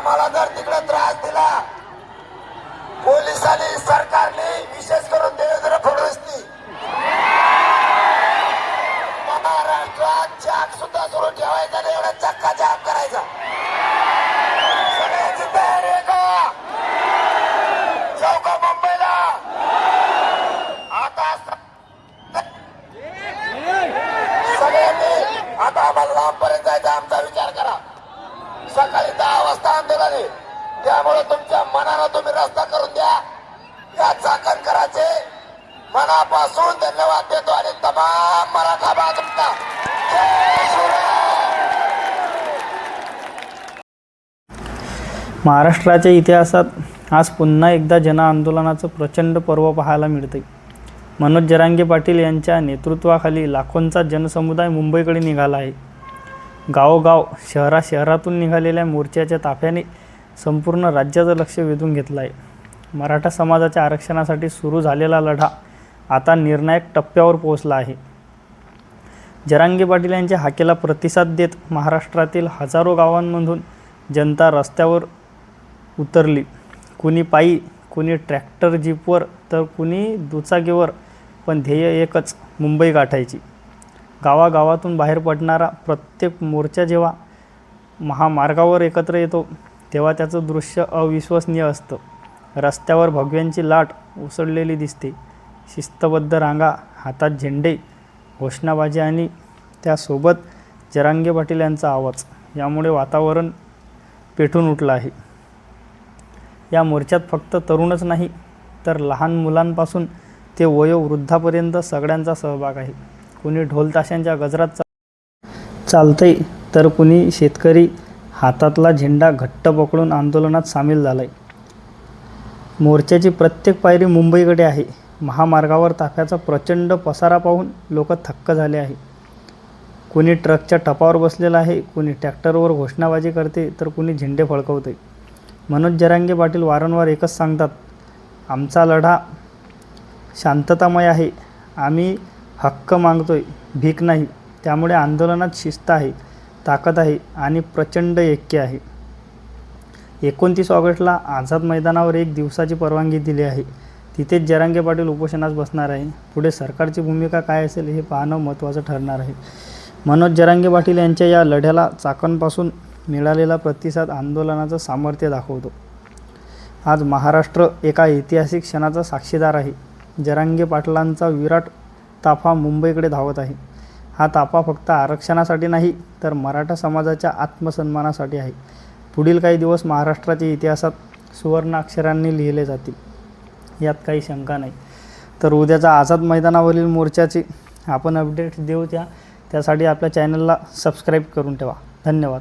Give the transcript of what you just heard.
आम्हाला जर तिकडे त्रास दिला पोलिसांनी सकाळी दहा वाजता आंदोलन आहे त्यामुळे तुमच्या मनानं तुम्ही रस्ता करून द्या. या चाकणकराचे मनापासून धन्यवाद देतो आणि तमाम मराठा बांधवांना जय महाराष्ट्राच्या इतिहासात आज पुन्हा एकदा जनआंदोलनाचं प्रचंड पर्व पाहायला मिळते मनोज जरांगे पाटील यांच्या नेतृत्वाखाली लाखोंचा जनसमुदाय मुंबईकडे निघाला आहे. गावोगाव शहरा शहरातून निघालेल्या मोर्चाच्या ताफ्याने संपूर्ण राज्याचं लक्ष वेधून घेतलं आहे मराठा समाजाच्या आरक्षणासाठी सुरू झालेला लढा आता निर्णायक टप्प्यावर पोहोचला आहे. जरांगे पाटील यांच्या हाकेला प्रतिसाद देत महाराष्ट्रातील हजारो गावांमधून जनता रस्त्यावर उतरली. कुणी पायी कुणी ट्रॅक्टर जीपवर तर कुणी दुचाकीवर पण ध्येय एकच मुंबई गाठायची. गावागावातून बाहेर पडणारा प्रत्येक मोर्चा जेव्हा महामार्गावर एकत्र येतो तेव्हा त्याचं दृश्य अविश्वसनीय असतं. रस्त्यावर भगव्यांची लाट उसळलेली दिसते. शिस्तबद्ध रांगा हातात झेंडे घोषणाबाजी आणि त्यासोबत जरांगे पाटील यांचा आवाज. यामुळे वातावरण पेटून उठलं आहे. या मोर्चात फक्त तरुणच नाही तर लहान मुलांपासून ते वयोवृद्धापर्यंत सगळ्यांचा सहभाग आहे. कुणी ढोलताशांच्या गजरात चालतंय तर कुणी शेतकरी हातातला झेंडा घट्ट पकडून आंदोलनात सामील झाला आहे मोर्चाची प्रत्येक पायरी मुंबईकडे आहे. महामार्गावर ताफ्याचा प्रचंड पसारा पाहून लोक थक्क झाले आहे. कुणी ट्रकच्या टपावर बसलेला आहे कुणी ट्रॅक्टरवर घोषणाबाजी करते तर कुणी झेंडे फडकवते. मनोज जरांगे पाटील वारंवार एकच सांगतात आमचा लढा शांततामय आहे. आम्ही हक्क मागतोय भीक नाही त्यामुळे आंदोलनात शिस्त आहे ताकद आहे आणि प्रचंड ऐक्य आहे. एकोणतीस ऑगस्टला आझाद मैदानावर एक दिवसाची परवानगी दिली आहे. तिथेच जरांगे पाटील उपोषणास बसणार आहे. पुढे सरकारची भूमिका काय असेल हे पाहणं महत्त्वाचं ठरणार आहे. मनोज जरांगे पाटील यांच्या या लढ्याला चाकणपासून मिळालेला प्रतिसाद आंदोलनाचं सामर्थ्य दाखवतो. आज महाराष्ट्र एका ऐतिहासिक क्षणाचा साक्षीदार आहे. जरांगे पाटलांचा विराट ताफा मुंबईकडे धावत आहे. हा ताफा फक्त आरक्षणासाठी नाही तर मराठा समाजाच्या आत्मसन्मानासाठी आहे. पुढील काही दिवस महाराष्ट्राच्या इतिहासात सुवर्ण अक्षरांनी लिहिले जातील. यात काही शंका नाही. तर उद्याचा आझाद मैदानावरील मोर्चाचे आपण अपडेट्स देऊ त्या त्यासाठी आपल्या चॅनलला सबस्क्राईब करून ठेवा. धन्यवाद.